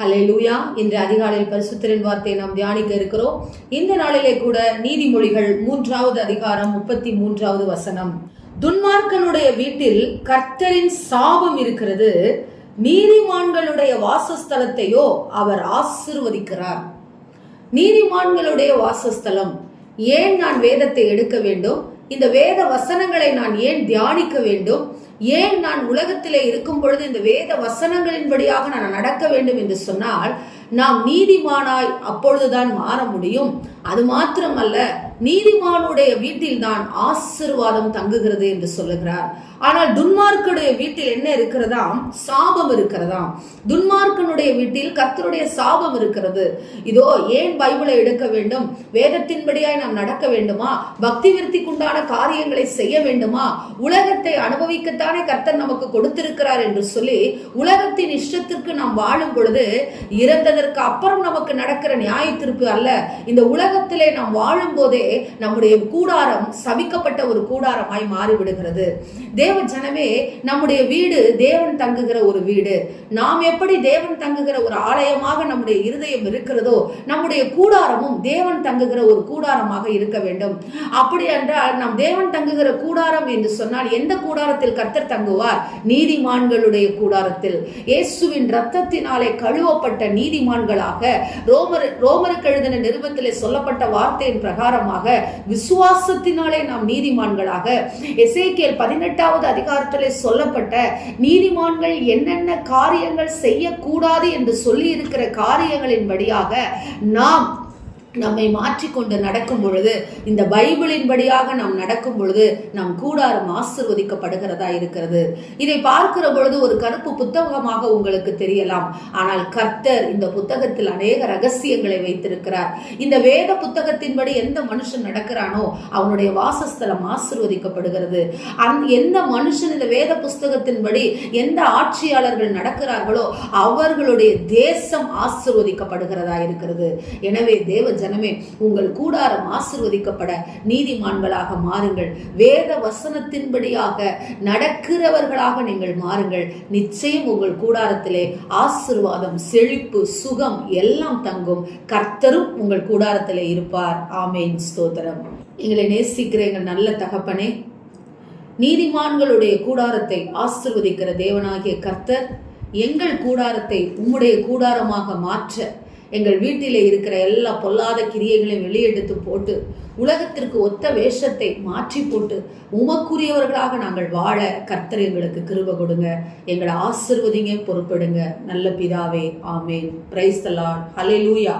ஹலே லூயா இன்று அதிகாலையில் பரிசுத்தரின் வார்த்தையை நாம் தியானிக்க இருக்கிறோம். இந்த நாளிலே கூட நீதிமொழிகள் மூன்றாவது அதிகாரம் முப்பத்தி மூன்றாவது வசனம். துன்மார்க்கனுடைய வீட்டில் கர்த்தரின் சாபம் இருக்கிறது. நீதிமான்களுடைய வாசஸ்தலத்தையோ அவர் ஆசிர்வதிக்கிறார். நீதிமான்களுடைய வாசஸ்தலம். ஏன் நான் வேதத்தை எடுக்க வேண்டும்? இந்த வேத வசனங்களை நான் ஏன் தியானிக்க வேண்டும்? ஏன் நான் உலகத்திலே இருக்கும் பொழுது இந்த வேத வசனங்களின்படியாக நான் நடக்க வேண்டும் என்று சொன்னால் நாம் நீதிமானாய் அப்பொழுதுதான் மாற முடியும். அது மாத்திரமல்ல நீதிமானுடைய வீட்டில் தான் ஆசிர்வாதம் தங்குகிறது என்று சொல்லுகிறார். ஆனால் துன்மார்க்கனுடைய வீட்டில் என்ன இருக்கிறதாம்? சாபம் இருக்கிறதாம். துன்மார்க்கனுடைய வீட்டில் கத்தருடைய சாபம் இருக்கிறது. இதோ ஏன் பைபிளை எடுக்க வேண்டும்? வேதத்தின்படியாய் நாம் நடக்க வேண்டுமா? பக்தி விருத்திக்குண்டான காரியங்களை செய்ய வேண்டுமா? உலகத்தை அனுபவிக்கத்தானே கர்த்தர் நமக்கு கொடுத்திருக்கிறார் என்று சொல்லி உலகத்தின் இஷ்டத்திற்கு நாம் வாழும் பொழுது இறந்ததற்கு அப்புறம் நமக்கு நடக்கிற நியாய தீர்ப்பு அல்ல. இந்த உலகத்திலே நாம் வாழும் போதே நம்முடைய கூடாரம் சபிக்கப்பட்ட ஒரு கூடாரமாய் மாறிவிடுகிறது. தேவ ஜனமே நம்முடைய வீடு தேவன் தங்குகிற ஒரு வீடு. நாம் எப்படி தேவன் தங்குகிற ஒரு ஆலயமாக நம்முடைய இருதயம் இருக்கிறதோ நம்முடைய கூடாரமும் தேவன் தங்குகிற ஒரு கூடாரமாக இருக்க வேண்டும். அப்படி என்றால் நாம் தேவன் தங்குகிற கூடாரம் என்று சொன்னால் எந்த கூடாரத்தில் கர்த்தர் தங்குவார்? நீதிமான்களுடைய கூடாரத்தில். இயேசுவின் ரத்தத்தினாலே கழுவப்பட்ட நீதிமான்களாக ரோமர் ரோமருக்கு எழுதின நிருபத்திலே சொல்லப்பட்ட வார்த்தையின் பிரகாரமாக விசுவாசத்தினாலே நாம் நீதிமான்களாக. எசேக்கியல் பதினெட்டாவது அதிகாரத்திலே சொல்லப்பட்ட நீதிமான்கள் என்னென்ன காரியங்கள் செய்யக்கூடாது என்று சொல்லி இருக்கிற காரியங்களின்படியாக நாம் நம்மை மாற்றிக்கொண்டு நடக்கும் பொழுது இந்த பைபிளின்படியாக நாம் நடக்கும் பொழுது நம் கூடாரம் ஆசிர்வதிக்கப்படுகிறதா இருக்கிறது. இதை பார்க்கிற பொழுது ஒரு கருப்பு புத்தகமாக உங்களுக்கு தெரியலாம். ஆனால் கர்த்தர் இந்த புத்தகத்தில் அநேக ரகசியங்களை வைத்திருக்கிறார். இந்த வேத புத்தகத்தின்படி எந்த மனுஷன் நடக்கிறானோ அவனுடைய வாசஸ்தலம் ஆசிர்வதிக்கப்படுகிறது. அந் எந்த மனுஷன் இந்த வேத புஸ்தகத்தின்படி எந்த ஆட்சியாளர்கள் நடக்கிறார்களோ அவர்களுடைய தேசம் ஆசிர்வதிக்கப்படுகிறதா இருக்கிறது. எனவே தேவ ஜனமே உங்கள் கூடாரம் ஆசிர்வதிக்கப்பட நீதிமான்களாக மாறுங்கள். வேத வசனத்தின்படியாக நடக்கிறவர்களாக நீங்கள் மாறுங்கள். நிச்சயம் உங்கள் கூடாரத்திலே ஆசிர்வாதம் செழிப்பு சுகம் எல்லாம் தங்கும். கர்த்தரும் உங்கள் கூடாரத்திலே இருப்பார். ஆமேன். ஸ்தோத்திரம். எங்களை நேசிக்கிற எங்கள் நல்ல தகப்பனே நீதிமான்களுடைய கூடாரத்தை ஆசிர்வதிக்கிற தேவனாகிய கர்த்தர் எங்கள் கூடாரத்தை உம்முடைய கூடாரமாக மாற்ற எங்கள் வீட்டில் இருக்கிற எல்லா பொல்லாத கிரியைகளையும் வெளியெடுத்து போட்டு உலகத்திற்கு ஒத்த வேஷத்தை மாற்றி போட்டு உமக்குரியவர்களாக நாங்கள் வாழ கர்த்தர் எங்களுக்கு கிருப கொடுங்க. எங்களை ஆசிர்வதிங்க பொறுப்பிடுங்க. நல்ல பிதாவே ஆமேன். பிரைஸ் தலாட் ஹலே லூயா